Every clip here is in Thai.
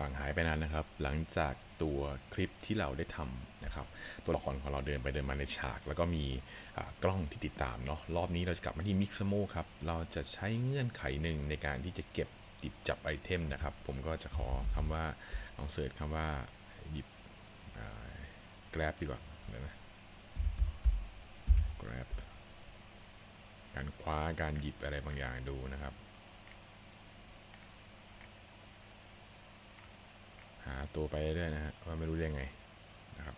ห่างหายไปนานนะครับ หลังจากตัวคลิปที่เราได้ทำนะครับ ตัวละครของเราเดินไปเดินมาในฉาก แล้วก็มีกล้องที่ติดตามเนาะรอบนี้เราจะกลับมาที่ Mixamo ครับ เราจะใช้เงื่อนไขหนึ่งในการที่จะเก็บหยิบจับไอเทมนะครับ ผมก็จะขอคำว่าลองเสิร์ชคำว่าหยิบอ่า grab ดีกว่าเดี๋ยวนะ grab การคว้าการหยิบอะไรบางอย่างดูนะครับ หาตัวไปเรื่อยนะฮะว่าไม่รู้เรื่องไงนะครับ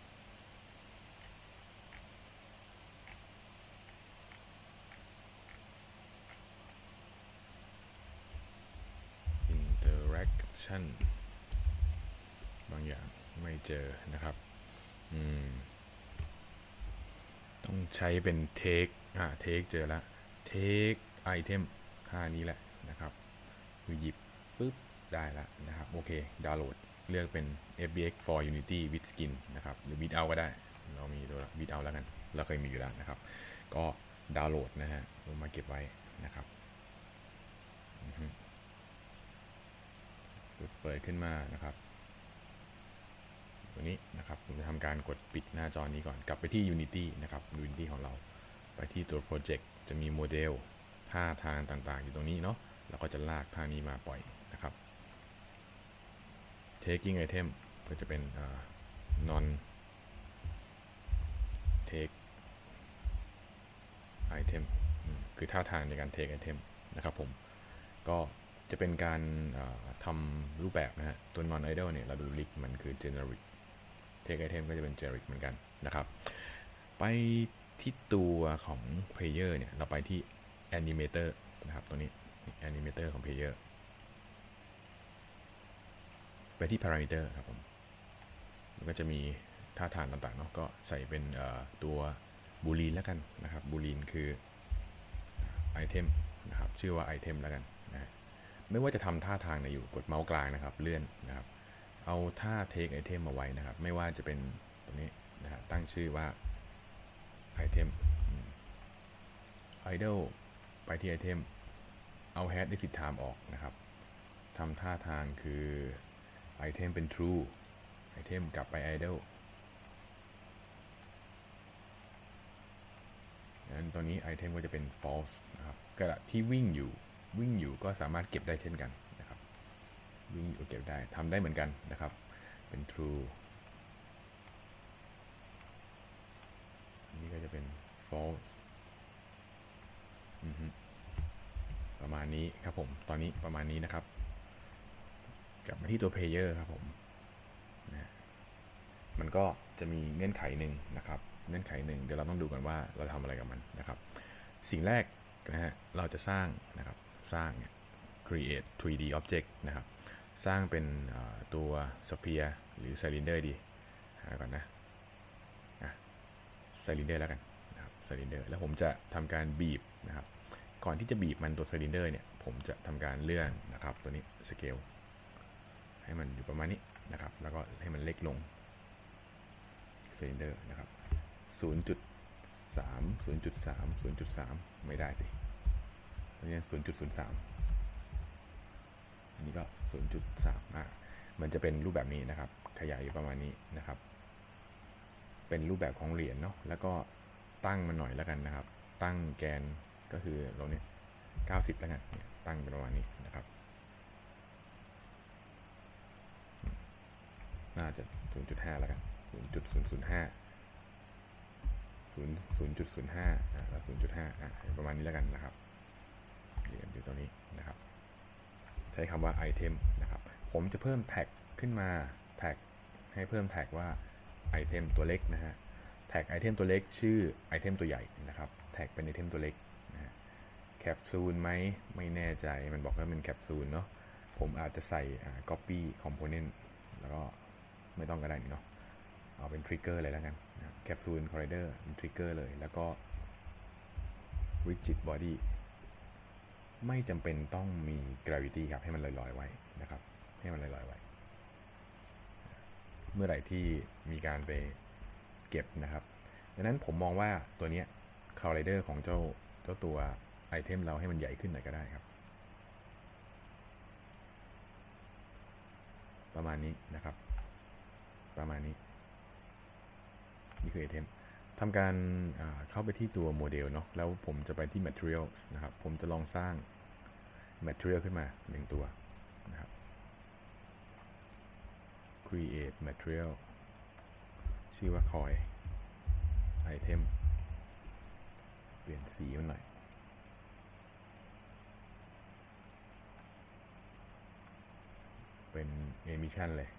interaction บางอย่างไม่เจอนะครับอืมต้องใช้เป็น take อ่า take เจอแล้ว take item ท่านี้แหละนะครับคือหยิบปุ๊บได้แล้วนะครับ โอเค ดาวน์โหลด เลือกเป็น FBX for Unity with Skin นะครับ หรือ Bit Out ก็ได้ เรามีตัว Bit Out แล้วกัน เราเคยมีอยู่แล้วนะครับ ก็ดาวน์โหลดนะฮะลงมาเก็บไว้นะครับเปิดขึ้นมานะครับตัวนี้นะครับผมจะทำการกดปิดหน้าจอนี้ก่อน กลับไปที่ Unity นะครับ Unity ของเรา ไปที่ตัว Project จะมีโมเดลท่าทางต่างๆ อยู่ตรงนี้เนาะเราก็จะลากท่านี้มาปล่อยนะครับ taking item ก็จะเป็น non take item คือท่าทางในการ take item นะครับผมก็จะเป็นการทำรูปแบบนะฮะ ตัว non idle เนี่ย เราดูลิกมันคือ generic take item ก็จะเป็น generic เหมือนกันนะครับ ไปที่ตัวของ player เนี่ย เราไปที่ animator นะครับ ตัวนี้ animator ของ player ที่ parameter ครับผมมันก็จะมีท่าทางต่างๆเนาะก็ใส่เป็นตัวบูลีนแล้วกันนะครับบูลีนคือไอเทมนะครับชื่อว่าไอเทมแล้วกันนะไม่ว่าจะทำท่าทางไหนอยู่กดเมาส์กลางนะครับ เลื่อนนะครับ เอาท่า take item มาไว้นะครับ ไม่ว่าจะเป็นตรงนี้นะฮะตั้งชื่อว่า item idle ไปที่ item เอา head exit time ออกนะครับทำท่าทางคือ item เป็น true item กลับไป idle งั้นตอนนี้ item ก็จะเป็น false นะครับกระดาษที่วิ่งอยู่วิ่งอยู่ก็สามารถเก็บได้เช่นกันนะครับ วิ่งอยู่ก็เก็บได้ทำได้เหมือนกันนะครับ เป็น true อันนี้ก็จะเป็น false อือฮึประมาณนี้ครับผม ตอนนี้ประมาณนี้นะครับ กลับมาที่ตัว player ครับผมนะมันก็จะมีเงื่อนไขหนึ่งนะครับ เงื่อนไขหนึ่งเดี๋ยวเราต้องดูกันว่าเราทำอะไรกับมันนะครับ สิ่งแรกนะฮะเราจะสร้างนะครับสร้างเนี่ย create 3D object นะครับ สร้างเป็นตัว sphere หรือ cylinder ดีหาก่อนนะอะ cylinder แล้วกันนะครับ cylinder แล้วผมจะทำการบีบนะครับ ก่อนที่จะบีบมันตัว cylinder เนี่ย ผมจะทำการเลื่อนนะครับ ตัวนี้ scale ให้มันอยู่ประมาณนี้นะครับ แล้วก็ให้มันเล็กลง cylinder นะครับ 0.3 0.3 0.3 ไม่ได้สิอันนี้ 0.03 อันนี้ก็ 0.3อะมันจะเป็นรูปแบบนี้นะครับ ขยายอยู่ประมาณนี้นะครับ เป็นรูปแบบของเหรียญเนาะ แล้วก็ตั้งมันหน่อยแล้วกันนะครับ ตั้งแกนก็คือเราเนี่ย 90 แล้วกัน ตั้งเป็นประมาณนี้นะครับ น่าจะ 0.5 แล้วกัน 0.005 0 0.05อ่าแล้ว0.5อ่าประมาณนี้แล้วกันนะครับเรียญอยู่ตรงนี้นะครับ ใช้คำว่า item นะครับ ผมจะเพิ่มแท็กขึ้นมาแท็กให้เพิ่มแท็กว่า item ตัวเล็กนะฮะแท็ก item ตัวเล็กชื่อ item ตัวใหญ่นะครับ แท็กเป็น item ตัวเล็กนะฮะแคปซูลไหมไม่แน่ใจมันบอกว่าเป็นแคปซูลเนาะผมอาจจะใส่ copy component แล้วก็ ไม่ต้องก็ได้นี่เนาะเอาเป็นทริกเกอร์เลยแล้วกันแคปซูลคอร์เดอร์เป็นทริกเกอร์เลย แล้วก็ rigid body ไม่จำเป็นต้องมี gravity ครับให้มันลอยๆไว้นะครับ ให้มันลอยๆไว้ เมื่อไหร่ที่มีการไปเก็บนะครับดังนั้นผมมองว่าตัวเนี้ยคอร์เดอร์ของเจ้าเจ้าตัวไอเทมเราให้มันใหญ่ขึ้นหน่อยก็ได้ครับ ประมาณนี้นะครับ ประมาณนี้นี่คือไอเทมทำการเข้าไปที่ตัวโมเดลเนาะแล้วผมจะไปที่ materials นะครับ ผมจะลองสร้าง material ขึ้นมาหนึ่งตัวนะครับ create material ชื่อว่า coin item เปลี่ยนสีมันหน่อยเป็น emission เลย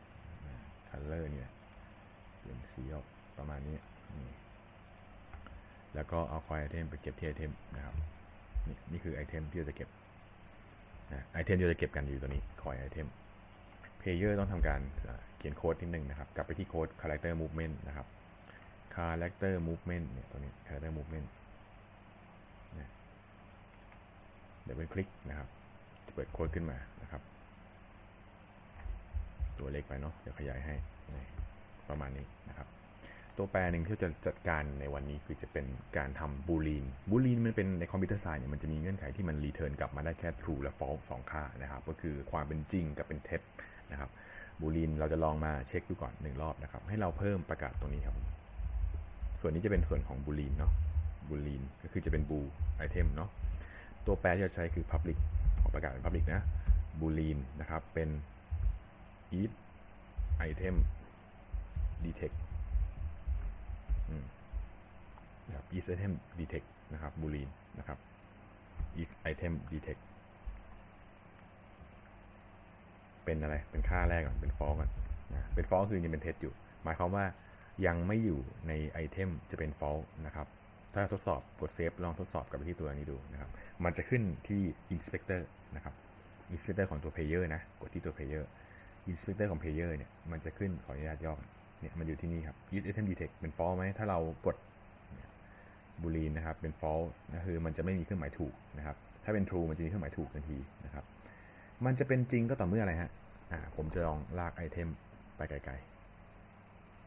color เนี่ยเปลี่ยนสีออกประมาณนี้ แล้วก็เอา coin item ไปเก็บที่ item นะครับนี่นี่คือไอเทมที่เราจะเก็บไอเทมที่เราจะเก็บกันอยู่ตัวนี้ coin item player ต้องทำการเขียนโค้ดนิดนึงนะครับ กลับไปที่โค้ด character movement นะครับ character movement เนี่ยตัวนี้ character movement เนี่ยเดี๋ยวเป็นคลิกนะครับ จะเปิดโค้ดขึ้นมา ตัวเล็กไปเนาะเดี๋ยวขยายให้ประมาณนี้นะครับ ตัวแปรหนึ่งที่จะจัดการในวันนี้คือจะเป็นการทำบูลีนบูลีนมันเป็นในคอมพิวเตอร์ไซน์เนี่ยมันจะมีเงื่อนไขที่มันรีเทิร์นกลับมาได้แค่ true และ false สองค่านะครับ ก็คือความเป็นจริงกับเป็นเท็จนะครับบูลีนเราจะลองมาเช็คดูก่อนหนึ่งรอบนะครับ ให้เราเพิ่มประกาศตรงนี้ครับ ส่วนนี้จะเป็นส่วนของบูลีนเนาะบูลีนก็คือจะเป็นบูไอเทมเนาะตัวแปรที่เราใช้คือ public ขอประกาศเป็น public นะบูลีนนะครับเป็น if item detect อืมนะครับ if item detect นะครับ boolean นะครับ if item detect เป็นอะไร เป็นค่าแรกก่อน เป็น false ก่อนนะเป็น false คือยังเป็นท็จอยู่ หมายความว่ายังไม่อยู่ในไอเทมจะเป็น false นะครับ ถ้าทดสอบกดเซฟลองทดสอบกับไปที่ตัวนี้ดูนะครับ มันจะขึ้นที่ inspector นะครับ inspector ของตัว player นะ กดที่ตัว player inspector ของ player เนี่ย มันจะขึ้นขออนุญาตย่อเนี่ยมันอยู่ที่นี่ครับ use item detect เป็น false ไหมถ้าเรากดบูลีนนะครับเป็น false นะคือมันจะไม่มีเครื่องหมายถูกนะครับ ถ้าเป็น true มันจะมีเครื่องหมายถูกทันทีนะครับ มันจะเป็นจริงก็ต่อเมื่ออะไรฮะอ่าผมจะลองลากไอเทมไปไกล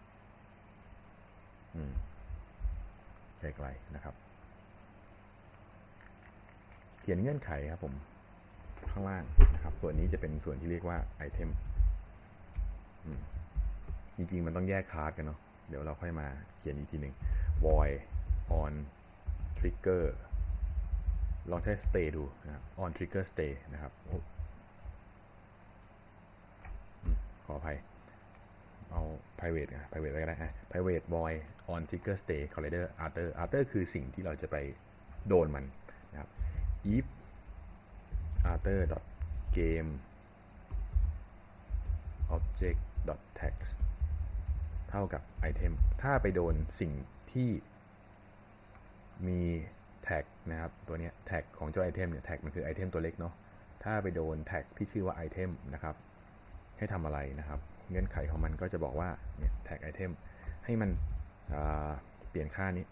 ๆอืมไกลๆนะครับ เขียนเงื่อนไขครับผมข้างล่างนะครับ ส่วนนี้จะเป็นส่วนที่เรียกว่าไอเทม จริงๆ มันต้องแยกคลาสกันเนาะ เดี๋ยวเราค่อยมาเขียนอีกทีหนึ่ง void on trigger ลองใช้ stay ดูนะครับ on trigger stay นะครับอขออภัย เอา private นะ private อะไรก็ได้อะ private void on trigger stay collider after after คือสิ่งที่เราจะไปโดนมันนะครับ if after dot game object text เท่ากับ item ถ้าไปโดนสิ่งที่มีแท็กนะครับ ตัวนี้แท็กของเจ้าไอเทมเนี่ยแท็กมันคือไอเทมตัวเล็กเนาะถ้าไปโดนแท็กที่ชื่อว่าไอเทมนะครับ ให้ทำอะไรนะครับ เงื่อนไขของมันก็จะบอกว่าเนี่ยแท็กไอเทมให้มันเปลี่ยนค่านี้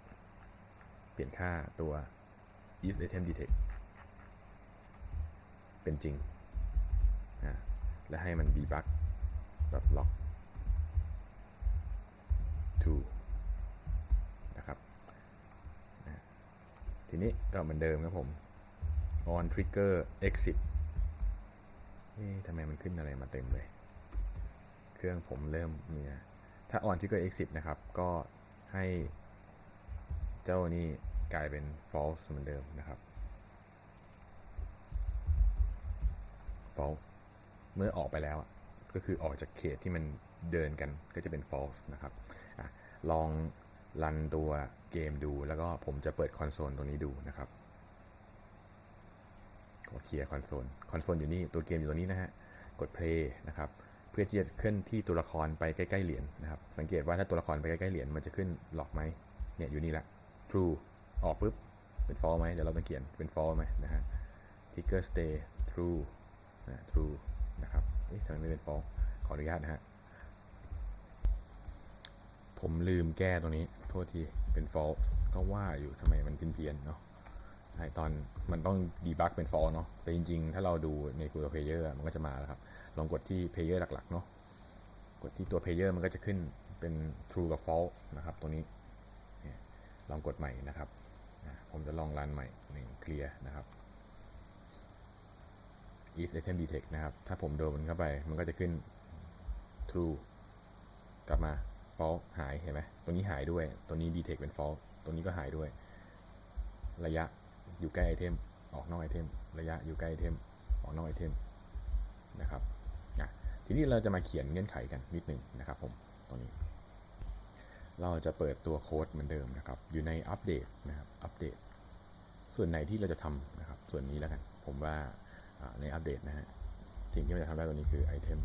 เปลี่ยนค่าตัว if item detect เป็นจริงนะและให้มัน debug log to นะครับทีนี้ก็เหมือนเดิมครับผม on trigger exit เอ๊ะทำไมมันขึ้นอะไรมาเต็มเลย เครื่องผมเริ่มมีนะถ้า on trigger exit นะครับ ก็ให้เจ้านี่กลายเป็น false เหมือนเดิมนะครับ false เมื่อออกไปแล้วอะ ก็คือออกจากเขตที่มันเดินกันก็จะเป็น false นะครับอลองรันตัวเกมดู แล้วก็ผมจะเปิดคอนโซลตรงนี้ดูนะครับขอเคลียร์คอนโซล คอนโซลอยู่นี่ ตัวเกมอยู่ตรงนี้นะฮะ กด play นะครับ เพื่อที่จะเคลื่อนที่ตัวละครไปใกล้ๆเหรียญนะครับ สังเกตว่าถ้าตัวละครไปใกล้ๆเหรียญมันจะขึ้นหลอกไหมเนี่ยอยู่นี่แหละ true ออกปุ๊บ เป็น false ไหมเดี๋ยวเราต้องเขียนเป็น false ไหมนะฮะ trigger stay true นะ true นะครับ เอ๊ะทำไมไม่เป็น false ขออนุญาตนะฮะ ผมลืมแก้ตรงนี้ โทษที เป็น false ก็ว่าอยู่ทำไมมันเพี้ยนๆเนาะใช่ตอนมันต้อง debug เป็น false เนาะ แต่จริง ๆ ถ้าเราดูในตัว player มันก็จะมาแล้วครับ ลองกดที่ player หลักๆ เนาะ กดที่ตัว player มันก็จะขึ้นเป็น true กับ false นะครับตัวนี้ ลองกดใหม่นะครับ ผมจะลองรันใหม่หนึ่งเคลียร์นะครับ if item detect นะครับ ถ้าผมโดนมันเข้าไป มันก็จะขึ้น true กลับมา false หาย เห็นไหมตัวนี้หายด้วย ตัวนี้ detect เป็น false ตัวนี้ก็หายด้วย ระยะอยู่ใกล้ไอเทม ออกนอกไอเทม ระยะอยู่ใกล้ไอเทม ออกนอกไอเทม นะครับอะทีนี้เราจะมาเขียนเงื่อนไขกันนิดหนึ่งนะครับผม ตรงนี้ เราจะเปิดตัวโค้ดเหมือนเดิมนะครับ อยู่ในอัปเดตนะครับ อัปเดต ส่วนไหนที่เราจะทำนะครับ ส่วนนี้แล้วกัน ผมว่า ในอัปเดตนะฮะ สิ่งที่มันจะทำได้ตัวนี้คือไอเทม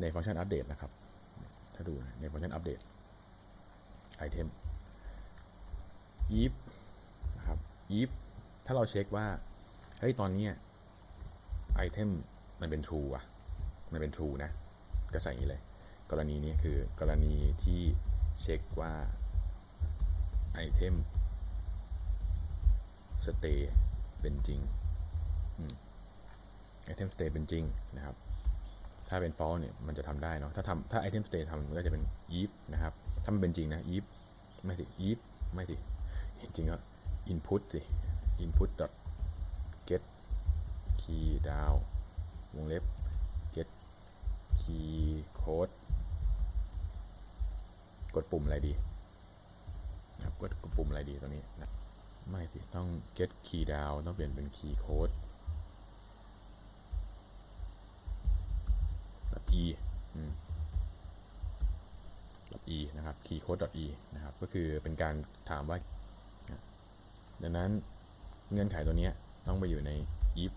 ในฟังก์ชันอัปเดตนะครับ ถ้าดูในฟังก์ชันอัปเดตไอเทม if นะครับ if ถ้าเราเช็คว่า เฮ้ย ตอนนี้ไอเทมมันเป็น true อะมันเป็น true นะ ก็ใส่อย่างนี้เลย กรณีนี้คือกรณีที่เช็คว่าไอเทม stay เป็นจริง ไอเทม stay เป็นจริงนะครับ ถ้าเป็น false เนี่ยมันจะทำได้เนาะถ้าทำถ้า item stay ทำมันก็จะเป็น if นะครับ ถ้ามันเป็นจริงนะ if ไม่สิ if ไม่สิจริงๆก็ input สิ input dot get key down วงเล็บ get key code กดปุ่มอะไรดีนะครับกดกดปุ่มอะไรดีตรงนี้นะไม่สิต้อง get key down ต้องเปลี่ยนเป็น key code แบบ e e นะครับ key code e นะครับ ก็คือเป็นการถามว่า ดังนั้นเงื่อนไขตัวนี้ต้องไปอยู่ใน if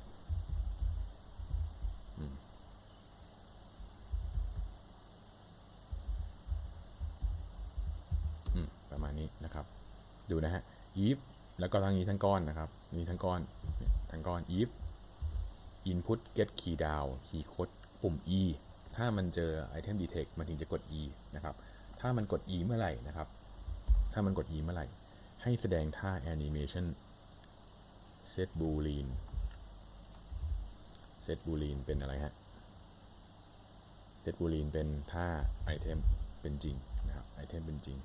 ประมาณนี้นะครับ ดูนะฮะ if แล้วก็ทั้งนี้ทั้งก้อนนะครับ นี้ทั้งก้อน ทั้งก้อน if input get key down key code ปุ่ม e ถ้ามันเจอ item detect มันถึงจะกด e นะครับ ถ้ามันกด e เมื่อไหร่นะครับ ถ้ามันกด e เมื่อไหร่ ให้แสดงท่า animation set boolean set boolean เป็นอะไรฮะ set boolean เป็นท่า item เป็นจริงนะครับ item เป็นจริง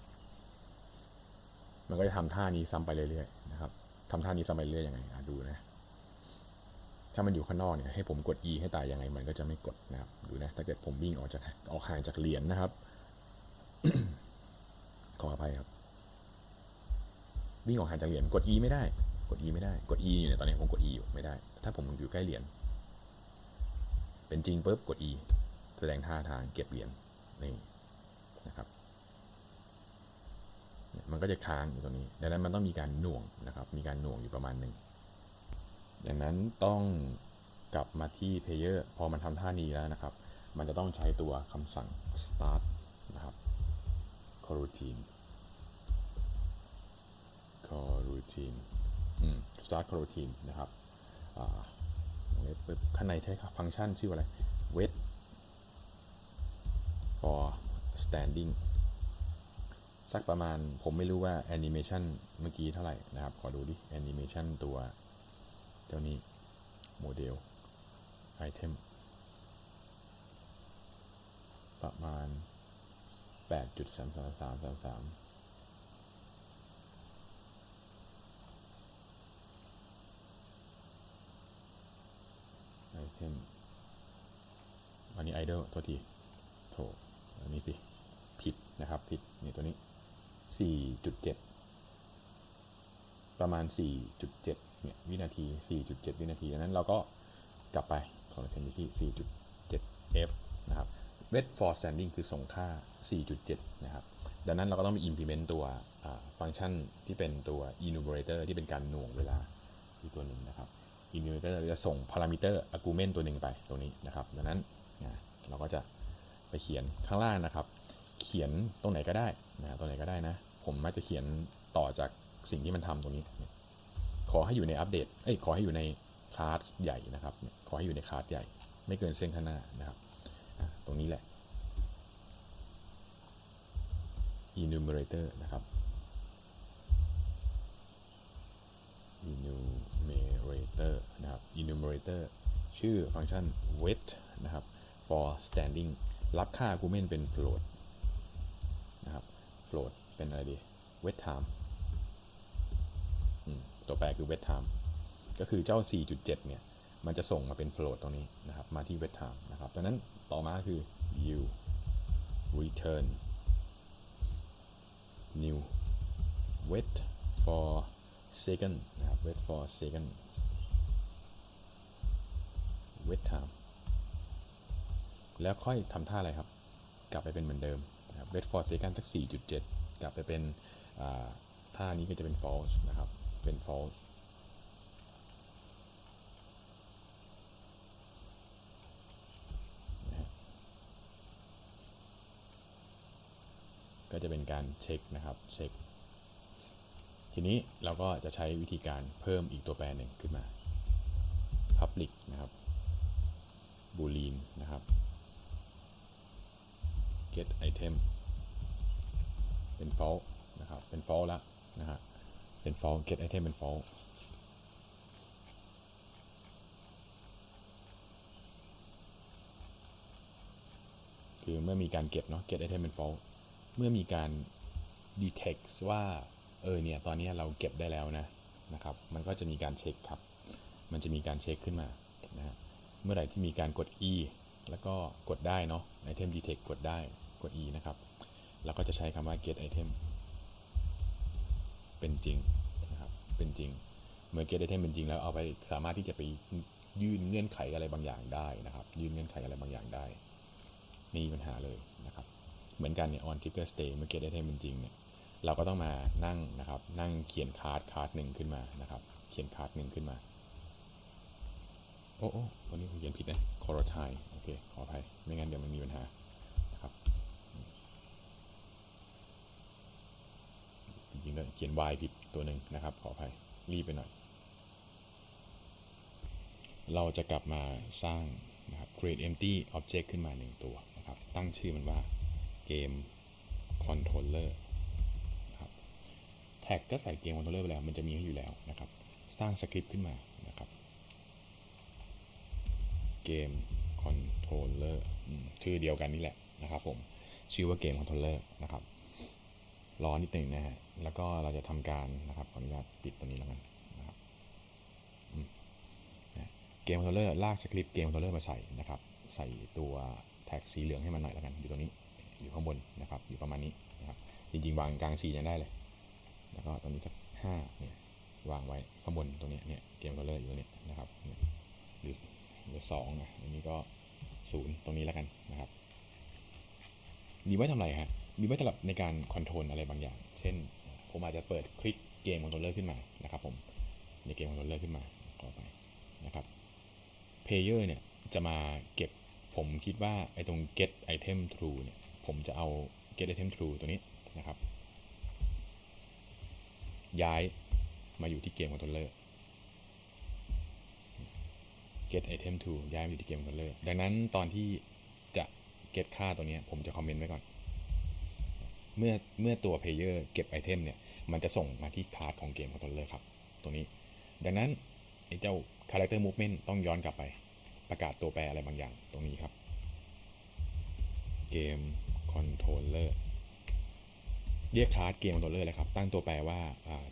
มันก็จะทำท่านี้ซ้ำไปเรื่อยๆนะครับทำท่านี้ซ้ำไปเรื่อยยังไงดูนะ ถ้ามันอยู่ข้างนอกเนี่ยให้ผมกด e ให้ตายยังไงมันก็จะไม่กดนะครับดูนะถ้าเกิดผมวิ่งออกจากออกห่างจากเหรียญนะครับ ขออภัยครับ วิ่งออกห่างจากเหรียญกด e ไม่ได้ กด e ไม่ได้กด e อยู่เนี่ยตอนนี้ผมกด e อยู่ไม่ได้ ถ้าผมอยู่ใกล้เหรียญเป็นจริงปุ๊บกด e แสดงท่าทางเก็บเหรียญนี่นะครับมันก็จะค้างอยู่ตรงนี้ ดังนั้นมันต้องมีการหน่วงนะครับ มีการหน่วงอยู่ประมาณหนึ่ง ดังนั้นต้องกลับมาที่ Player พอมันทำท่านี้แล้วนะครับ มันจะต้องใช้ตัวคำสั่ง start นะครับ coroutine coroutine อืม start coroutine นะครับอ่าปึ๊บข้างในใช้ฟังก์ชันชื่ออะไร wait for standing สักประมาณผมไม่รู้ว่า animation เมื่อกี้เท่าไหร่นะครับ ขอดูดิ animation ตัว เจ้านี้โมเดล item ประมาณ 8.33333 item อันนี้ idle ตัวทีโถอันนี้สิ ผิดนะครับ ผิด นี่ตัวนี้ 4.7 ประมาณ 4.7เนี่ยวินาที 4.7 วินาทีดังนั้นเราก็กลับไปขอเทนที่ 4.7 f นะครับ wait for standing คือส่งค่า 4.7 นะครับ ดังนั้นเราก็ต้องมี implement ตัวฟังก์ชันที่เป็นตัว enumerator ที่เป็นการหน่วงเวลาอีกตัวหนึ่งนะครับ enumerator จะส่ง parameter argument ตัวหนึ่งไปตรงนี้นะครับ ดังนั้นเราก็จะไปเขียนข้างล่างนะครับ เขียนตรงไหนก็ได้นะตรงไหนก็ได้นะ ผมมักจะเขียนต่อจาก สิ่งที่มันทำตรงนี้ ขอให้อยู่ในอัปเดตเอ้ยขอให้อยู่ในคลาสใหญ่นะครับ ขอให้อยู่ในคลาสใหญ่ ไม่เกินเส้นข้างหน้านะครับตรงนี้แหละ enumerator นะครับ enumerator นะครับ enumerator ชื่อฟังก์ชัน wait นะครับ for standing รับค่า argument เป็น float นะครับ float เป็นอะไรดี wait time ตัวแปรคือ wait time ก็คือเจ้า 4.7 เนี่ย มันจะส่งมาเป็น float ตรงนี้นะครับ มาที่ wait time นะครับดังนั้นต่อมาคือ you return new wait for second นะครับ wait for second wait time แล้วค่อยทำท่าอะไรครับ กลับไปเป็นเหมือนเดิมนะครับ wait for second สัก 4.7 กลับไปเป็นท่านี้ก็จะเป็น false นะครับ เป็น false ก็จะเป็นการเช็คนะครับเช็ค ทีนี้เราก็จะใช้วิธีการเพิ่มอีกตัวแปรหนึ่งขึ้นมา public นะครับ boolean นะครับ get item เป็น false นะครับ เป็น false ละนะฮะ เป็น false get item เป็น false คือเมื่อมีการเก็บเนาะ get item เป็น false เมื่อมีการ detect ว่า เออเนี่ย ตอนนี้เราเก็บได้แล้วนะนะครับ มันก็จะมีการเช็คครับ มันจะมีการเช็คขึ้นมานะเมื่อไหร่ที่มีการกด e แล้วก็กดได้เนาะ item detect กดได้ กด e นะครับเราก็จะใช้คำว่า get item เป็นจริงนะครับเป็นจริงเมื่อ get item เป็นจริงแล้วเอาไปสามารถที่จะไปยื่นเงื่อนไขอะไรบางอย่างได้นะครับ ยื่นเงื่อนไขอะไรบางอย่างได้ไม่มีปัญหาเลยนะครับ เหมือนกันเนี่ย on trigger stay เมื่อ get item เป็นจริงเนี่ยเราก็ต้องมานั่งนะครับ นั่งเขียนคาร์ดคาร์ดหนึ่งขึ้นมานะครับ เขียนคาร์ดหนึ่งขึ้นมาโอ้โอ้ตอนนี้ผมเขียนผิดนะคอร์ไทโอเคขออภัยไม่งั้นเดี๋ยวมันมีปัญหานะครับ จ ริงๆด้วยเขียน y ผิดตัวหนึ่งนะครับ ขออภัยรีบไปหน่อย เราจะกลับมาสร้างนะครับ create empty object ขึ้นมาหนึ่งตัวนะครับ ตั้งชื่อมันว่า game controller นะครับแท็กก็ใส่เกม controller ไปแล้ว มันจะมีให้อยู่แล้วนะครับ สร้างสคริปต์ขึ้นมานะครับเกม controller ชื่อเดียวกันนี่แหละนะครับผม ชื่อว่าเกม controller นะครับ รอนิดหนึ่งนะฮะ แล้วก็เราจะทำการนะครับขออนุญาตติดตัวนี้แล้วกันนะครับเกม controller ลากสคริปต์เกม controller มาใส่นะครับ ใส่ตัวแท็กสีเหลืองให้มันหน่อยแล้วกัน อยู่ตรงนี้อยู่ข้างบนนะครับ อยู่ประมาณนี้นะครับจริงๆวางกลางสียังได้เลย แล้วก็ตรงนี้สักห้าเนี่ยวางไว้ข้างบนตรงนี้เนี่ยเกม controller อยู่ตรงนี้นะครับหรือหรือสองอะอันนี้ก็ศูนย์ตรงนี้แล้วกันนะครับมีไว้ทำอะไรฮะมีไว้สำหรับในการคอนโทรลอะไรบางอย่าง เช่น ผมอาจจะเปิดคลิกเกมคอนโทรลเลอร์ขึ้นมานะครับผมในเกมคอนโทรลเลอร์ขึ้นมาขอไปนะครับเพลเยอร์เนี่ยจะมาเก็บผมคิดว่าไอ้ตรง get item true เนี่ยผมจะเอา get item true ตัวนี้นะครับ ย้ายมาอยู่ที่เกมคอนโทรลเลอร์ get item to ย้ายมาอยู่ที่เกม controller ดังนั้นตอนที่จะ get ค่าตัวเนี้ยผมจะคอมเมนต์ไว้ก่อน เมื่อเมื่อตัว player เก็บไอเทมเนี่ย มันจะส่งมาที่คาร์ดของเกม controller ครับ ตรงนี้ ดังนั้นไอ้เจ้า character movement ต้องย้อนกลับไป ประกาศตัวแปรอะไรบางอย่างตรงนี้ครับ เกม controller เรียกคาร์ดเกม controller เลยครับ ตั้งตัวแปรว่า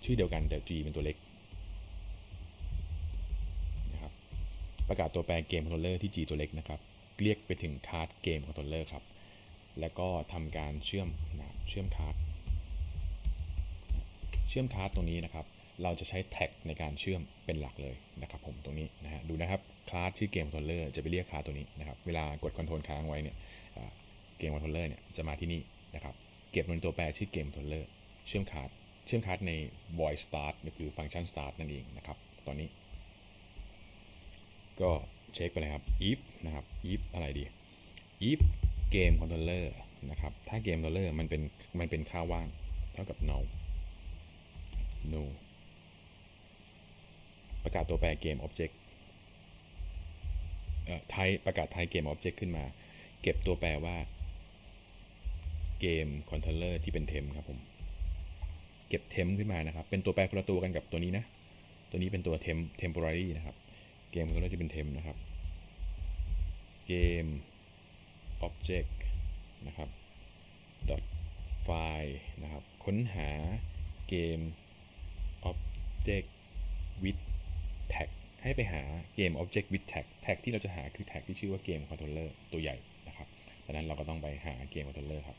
ชื่อเดียวกันแต่ G เป็นตัวเล็กนะครับ ประกาศตัวแปรเกมคอนโทรลเลอร์ที่ G ตัวเล็กนะครับ เรียกไปถึงคาร์ดเกมคอนโทรลเลอร์ครับ แล้วก็ทำการเชื่อมนะครับเชื่อมคาร์ด ชื่อมคาร์ดตรงนี้นะครับ เราจะใช้แท็กในการเชื่อมเป็นหลักเลยนะครับผมตรงนี้นะฮะดูนะครับคลาสชื่อเกมคอนโทรลเลอร์จะไปเรียกคลาร์ดตัวนี้นะครับเวลากดคอนโทรลค้างไว้เนี่ยเกมคอนโทรลเลอร์เนี่ยจะมาที่นี่นะครับเก็บมันตัวแปรชื่อเกมคอนโทรลเลอร์เชื่อมคาร์ดเชื่อมคาร์ดใน void start ก็คือฟังก์ชัน start นั่นเองนะครับตอนนี้ ก็เช็คไปเลยครับ if นะครับ if อะไรดี if game controller นะครับถ้า game controller มันเป็นมันเป็นค่าว่างเท่ากับ no no ประกาศตัวแปรเกม object เอ่อ type ประกาศ type เกม object ขึ้นมา เก็บตัวแปรว่าเกม controller ที่เป็น temp ครับผม เก็บ temp ขึ้นมานะครับ เป็นตัวแปรคนละตัวกันกับตัวนี้นะ ตัวนี้เป็นตัว temp temporary นะครับ เกม controller ที่เป็น temp นะครับ เกม object นะครับ dot file นะครับ ค้นหาเกม object with tag ให้ไปหาเกม object with tag tag ที่เราจะหาคือ tag ที่ชื่อว่าเกม controller ตัวใหญ่นะครับดังนั้นเราก็ต้องไปหาเกม controller ครับ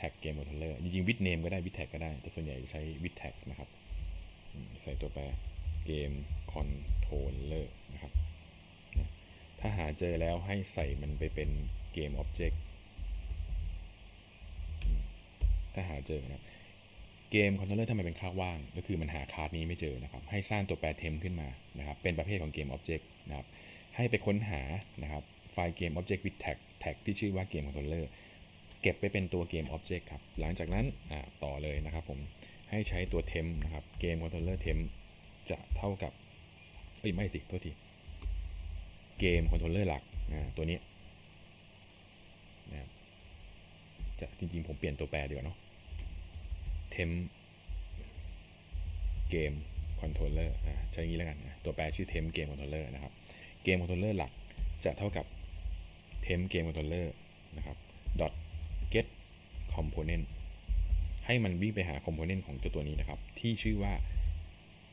tag เกม controller จริงๆ with name ก็ได้ with tag ก็ได้ แต่ส่วนใหญ่จะใช้ with tag นะครับ ใส่ตัวแปรเกม controller นะครับ ถ้าหาเจอแล้วให้ใส่มันไปเป็นเกม object ถ้าหาเจอนะครับ เกมคอนโทรลเลอร์ทำไมเป็นค่าว่าง ก็คือมันหาคาร์ดนี้ไม่เจอนะครับ ให้สร้างตัวแปรเทมขึ้นมานะครับ เป็นประเภทของเกม Object นะครับ ให้ไปค้นหานะครับไฟล์เกม Object with tag tag ที่ชื่อว่าเกมคอนโทรลเลอร์เก็บไปเป็นตัวเกม Object ครับ หลังจากนั้นต่อเลยนะครับผม ให้ใช้ตัว temp นะครับ เกมคอนโทรลเลอร์ temp จะเท่ากับ เอ้ย ไม่สิ โทษที เกมคอนโทรลเลอร์หลักตัวนี้นะครับจะจริงๆ ผมเปลี่ยนตัวแปรดีกว่าเนาะ temp เกมคอนโทรลเลอร์ใช้อย่างนี้แล้วกันนะตัวแปรชื่อ temp เกมคอนโทรลเลอร์นะครับเกมคอนโทรลเลอร์หลักจะเท่ากับ temp เกมคอนโทรลเลอร์นะครับ dot get component ให้มันวิ่งไปหาคอมโพเนนต์ของเจ้าตัวนี้นะครับ ที่ชื่อว่า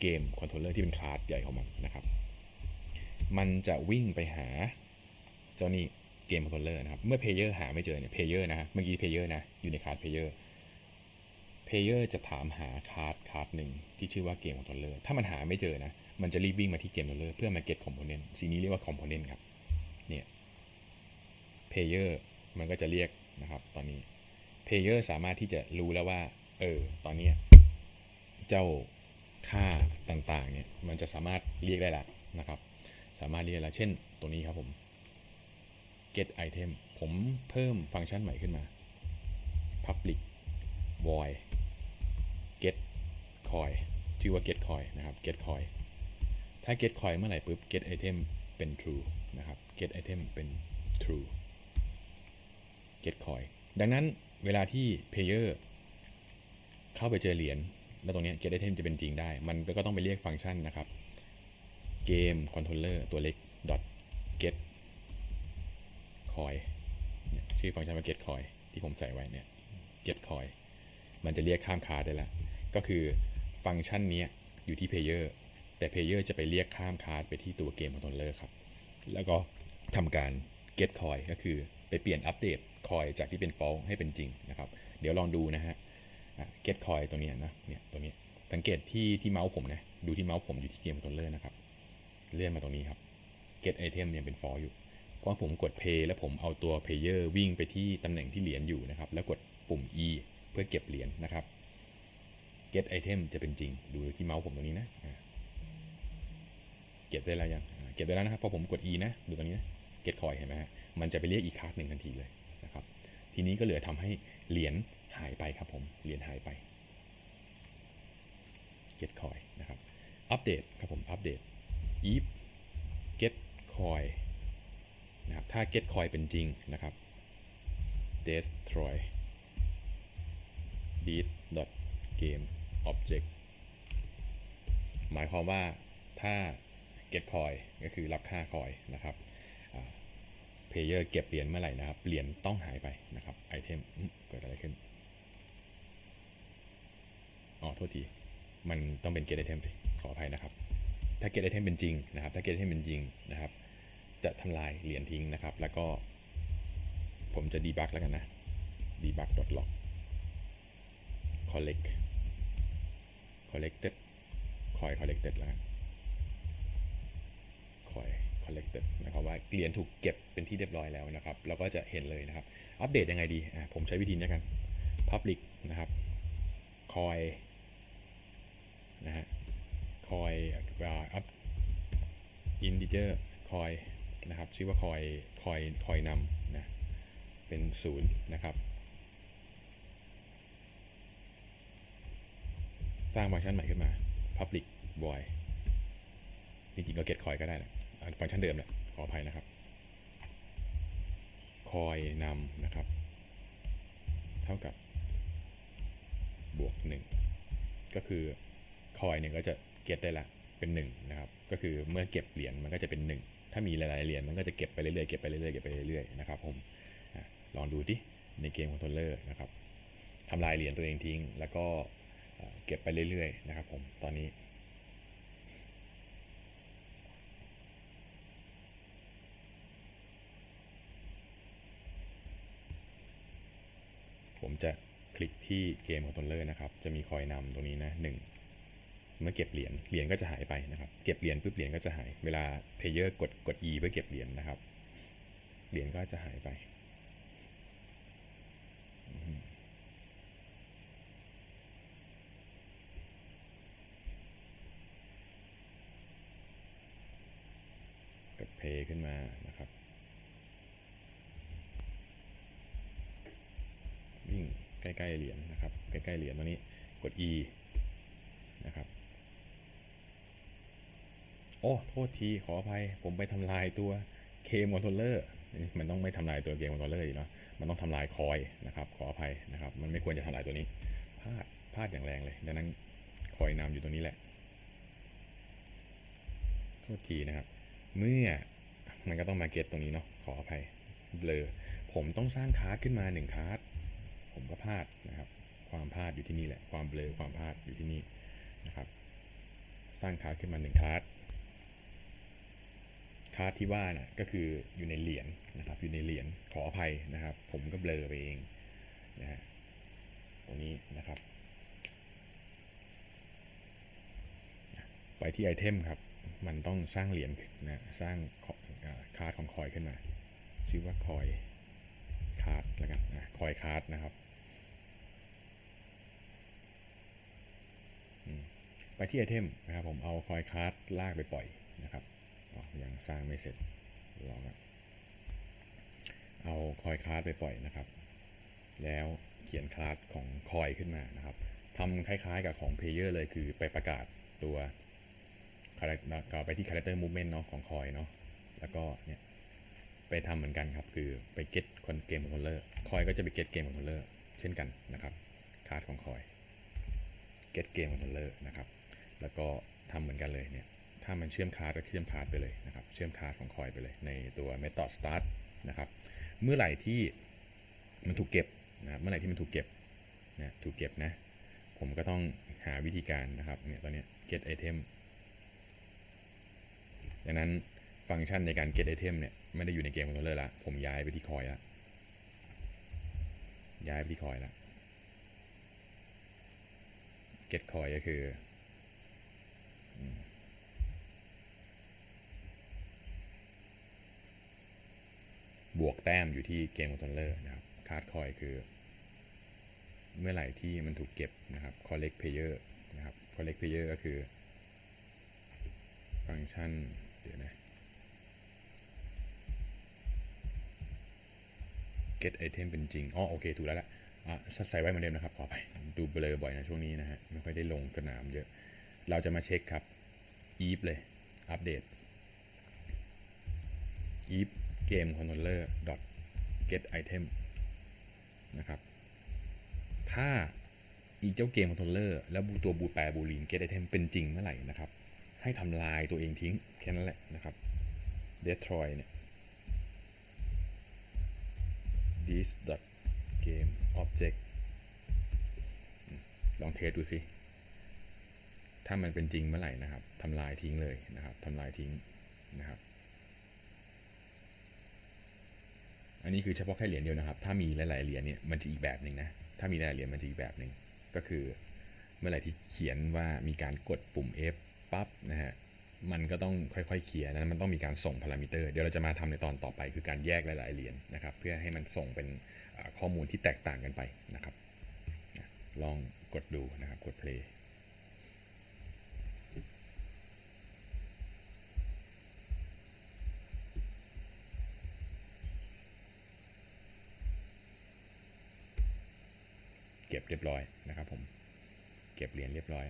เกมคอนโทรลเลอร์ที่เป็นคลาสใหญ่ของมันนะครับ มันจะวิ่งไปหาเจ้านี่เกมคอนโทรลเลอร์นะครับ เมื่อเพลเยอร์หาไม่เจอเนี่ยเพลเยอร์นะฮะเมื่อกี้เพลเยอร์นะ อยู่ในคลาสเพลเยอร์ เพลเยอร์จะถามหาคาร์ดคาร์ดหนึ่งที่ชื่อว่าเกมคอนโทรลเลอร์ถ้ามันหาไม่เจอนะ มันจะรีบวิ่งมาที่เกมคอนโทรลเลอร์เพื่อมาเก็ตคอมโพเนนต์สิ่งนี้เรียกว่าคอมโพเนนต์ครับเนี่ยเพลเยอร์มันก็จะเรียกนะครับ ตอนนี้เพลเยอร์สามารถที่จะรู้แล้วว่า เออ ตอนนี้เจ้าค่าต่างๆเนี่ยมันจะสามารถเรียกได้ละนะครับ สามารถเรียกได้ละเช่นตัวนี้ครับผม get item ผมเพิ่มฟังก์ชันใหม่ขึ้นมา public void coin ชื่อว่า get coin นะครับ get coin ถ้า get coin เมื่อไหร่ปุ๊บ get item เป็น true นะครับ get item เป็น true get coin ดังนั้นเวลาที่ player เข้าไปเจอเหรียญแล้วตรงนี้ get item จะเป็นจริงได้ มันก็ต้องไปเรียกฟังก์ชันนะครับเกม controller ตัวเล็ก dot get coin ชื่อฟังก์ชันว่า get coin ที่ผมใส่ไว้เนี่ย get coin มันจะเรียกข้ามคาได้ล้วก็คือ ฟังก์ชันนี้อยู่ที่ player แต่ player จะไปเรียกข้ามคาร์ดไปที่ตัวเกม controller ครับ แล้วก็ทำการ get coin ก็คือไปเปลี่ยนอัปเดต coin จากที่เป็น false ให้เป็นจริงนะครับ เดี๋ยวลองดูนะฮะ get coin ตัวนี้นะเนี่ยตัวนี้สังเกตที่ที่เมาส์ผมนะดูที่เมาส์ผมอยู่ที่เกม controller นะครับเลื่อนมาตรงนี้ครับ get item ยังเป็น false อยู่เพราะผมกด play แล้วผมเอาตัว player วิ่งไปที่ตำแหน่งที่เหรียญอยู่นะครับ แล้วกดปุ่ม e เพื่อเก็บเหรียญนะครับ get item จะเป็นจริง ดูที่เมาส์ผมตรงนี้นะ เก็บได้แล้วยัง เก็บได้แล้วนะครับ พอผมกด e นะ ดูตรงนี้นะ get coin เห็นไหมฮะ มันจะไปเรียกอีกคาร์ดหนึ่งทันทีเลยนะครับ ทีนี้ก็เหลือทำให้เหรียญหายไปครับผม เหรียญหายไป get coin นะครับ อัปเดตครับผม อัปเดต if get coin นะครับ ถ้า get coin เป็นจริงนะครับ destroy this dot game object หมายความว่าถ้า get coin ก็คือรับค่า coin นะครับเพลเยอร์เก็บเหรียญเมื่อไหร่นะครับ เหรียญต้องหายไปนะครับไอเทมเกิดอะไรขึ้น อ๋อ โทษที มันต้องเป็น get item ขออภัยนะครับ ถ้า get item เป็นจริงนะครับ ถ้า get item เป็นจริงนะครับ จะทำลายเหรียญทิ้งนะครับ แล้วก็ผมจะ debug แล้วกันนะ debug log collect collected coin collected แล้วกัน coin collected หมายความว่าเหรียญถูกเก็บเป็นที่เรียบร้อยแล้วนะครับ เราก็จะเห็นเลยนะครับ อัปเดตยังไงดี ผมใช้วิธีนี้กัน public นะครับ coin นะฮะ coin อัพ integer coin นะครับ ชื่อว่า coin coin coin นำนะ เป็นศูนย์นะครับ สร้างฟังก์ชันใหม่ขึ้นมา public void จริงๆก็ get coin ก็ได้แหละฟังก์ชันเดิมแหละขออภัยนะครับ coin นำนะครับ เท่ากับบวกหนึ่งก็คือ coin เนี่ยก็จะ get ได้ละเป็นหนึ่งนะครับก็คือเมื่อเก็บเหรียญมันก็จะเป็นหนึ่งถ้ามีหลายๆเหรียญมันก็จะเก็บไปเรื่อยๆเก็บไปเรื่อยๆเก็บไปเรื่อยๆนะครับผมลองดูดิในเกมคอนโทรลเลอร์นะครับทำลายเหรียญตัวเองทิ้ง แล้วก็ เก็บไปเรื่อยๆนะครับผมตอนนี้ ผมจะคลิกที่เกมคอนงทนเลอร์นะครับ จะมีคอยนำตรงนี้นะหนึ่งเมื่อเก็บเหรียญเหรียญก็จะหายไปนะครับ เก็บเหรียญปุ๊บเหรียญก็จะหาย เวลาเพลเยอร์กดกด E เพื่อเก็บเหรียญนะครับ เหรียญก็จะหายไป กดเพย์ขึ้นมานะครับ วิ่งใกล้ๆเหรียญนะครับ ใกล้ๆเหรียญตรงนี้กด E นะครับโอ้โทษทีขออภัย ผมไปทำลายตัวเคมคอนโทรลเลอร์มันต้องไม่ทำลายตัวเกมคอนโทรลเลอร์เนาะมันต้องทำลายคอยนะครับ ขออภัยนะครับ มันไม่ควรจะทำลายตัวนี้พลาดพลาดอย่างแรงเลย ดังนั้นคอยนำอยู่ตรงนี้แหละ โทษทีนะครับ เมื่อ มันก็ต้องมาเก็ตตรงนี้เนาะขออภัยเบลอผมต้องสร้างคาร์ดขึ้นมาหนึ่งคาร์ดผมก็พลาดนะครับ ความพลาดอยู่ที่นี่แหละ ความเบลอความพลาดอยู่ที่นี่นะครับ สร้างคาร์ดขึ้นมาหนึ่งคาร์ดคาร์ดที่ว่าน่ะก็คืออยู่ในเหรียญนะครับ อยู่ในเหรียญขออภัยนะครับ ผมก็เบลอไปเองนะฮะตรงนี้นะครับ ไปที่ไอเทมครับ มันต้องสร้างเหรียญนะสร้างคาร์ดของคอยขึ้นมา ชื่อว่าคอยคาร์ดแล้วกันนะคอยคาร์ดนะครับไปที่ไอเทมนะครับผมเอาคอยคาร์ดลากไปปล่อยนะครับยังสร้างไม่เสร็จรอครับเอาคอยคาร์ดไปปล่อยนะครับ แล้วเขียนคลาสของคอยขึ้นมานะครับทำคล้ายๆกับของเพลเยอร์เลยคือไปประกาศตัว ก็ไปที่ character movement เนาะของคอยเนาะแล้วก็เนี่ยไปทำเหมือนกันครับ คือไป get คนเกมคอนโทรเลอร์คอยก็จะไป get เกมคอนโทรเลอร์เช่นกันนะครับคาร์ดของคอย get เกมคอนโทรเลอร์นะครับ แล้วก็ทำเหมือนกันเลยเนี่ยถ้ามันเชื่อมคาร์ดก็เชื่อมคาร์ดไปเลยนะครับ เชื่อมคาร์ดของคอยไปเลยในตัว method start นะครับ เมื่อไหร่ที่มันถูกเก็บนะเมื่อไหร่ที่มันถูกเก็บนะถูกเก็บนะ ผมก็ต้องหาวิธีการนะครับเนี่ยตอนนี้ get item ดังนั้นฟังก์ชันในการ get item เนี่ยไม่ได้อยู่ในเกมคอนโทรลเลอร์ละผมย้ายไปที่คอยละย้ายไปที่คอยละ get คอยก็คือ บวกแต้มอยู่ที่เกมคอนโทรลเลอร์นะครับคาร์ดคอยคือ เมื่อไหร่ที่มันถูกเก็บนะครับ collect player นะครับ collect player ก็คือ ฟังก์ชัน เดี๋ยวนะ get item เป็นจริง อ๋อ โอเค ถูกแล้วละอะใส่ไว้เหมือนเดิมนะครับ ขอไป ดูเบลอบ่อยนะช่วงนี้นะฮะ ไม่ค่อยได้ลงสนามเยอะ เราจะมาเช็คครับ eve เลย อัปเดต eve game controller dot get item นะครับ ถ้าอีเจ้าเกมคอนโทรลเลอร์ แล้วตัวบูแปรบูลีน get item เป็นจริงเมื่อไหร่นะครับ ให้ทำลายตัวเองทิ้ง แค่นั้นแหละนะครับ destroy เนี่ย this dot game object ลองเทสดูสิ ถ้ามันเป็นจริงเมื่อไหร่นะครับทำลายทิ้งเลยนะครับทำลายทิ้งนะครับ อันนี้คือเฉพาะแค่เหรียญเดียวนะครับ ถ้ามีหลายๆเหรียญเนี่ยมันจะอีกแบบหนึ่งนะ ถ้ามีหลายเหรียญมันจะอีกแบบหนึ่ง ก็คือเมื่อไหร่ที่เขียนว่ามีการกดปุ่ม F ปั๊บนะฮะมันก็ต้องค่อยๆเคลียร์นะมันต้องมีการส่งพารามิเตอร์ เดี๋ยวเราจะมาทำในตอนต่อไป คือการแยกหลายๆเหรียญนะครับ เพื่อให้มันส่งเป็นข้อมูลที่แตกต่างกันไปนะครับ ลองกดดูนะครับ กด play เก็บเรียบร้อยนะครับผม เก็บเหรียญเรียบร้อย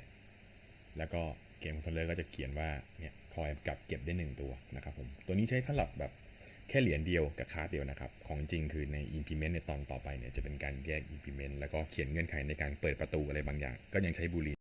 แล้วก็ เกมคอนโทรลเลอร์ก็จะเขียนว่าเนี่ยคอยกับเก็บได้ 1 ตัวนะครับผมตัวนี้ใช้สำหรับแบบแค่เหรียญเดียวกับคาร์ดเดียวนะครับ ของจริงคือใน implement ในตอนต่อไปเนี่ยจะเป็นการแยก implement แล้วก็เขียนเงื่อนไขในการเปิดประตูอะไรบางอย่าง ก็ยังใช้บูลี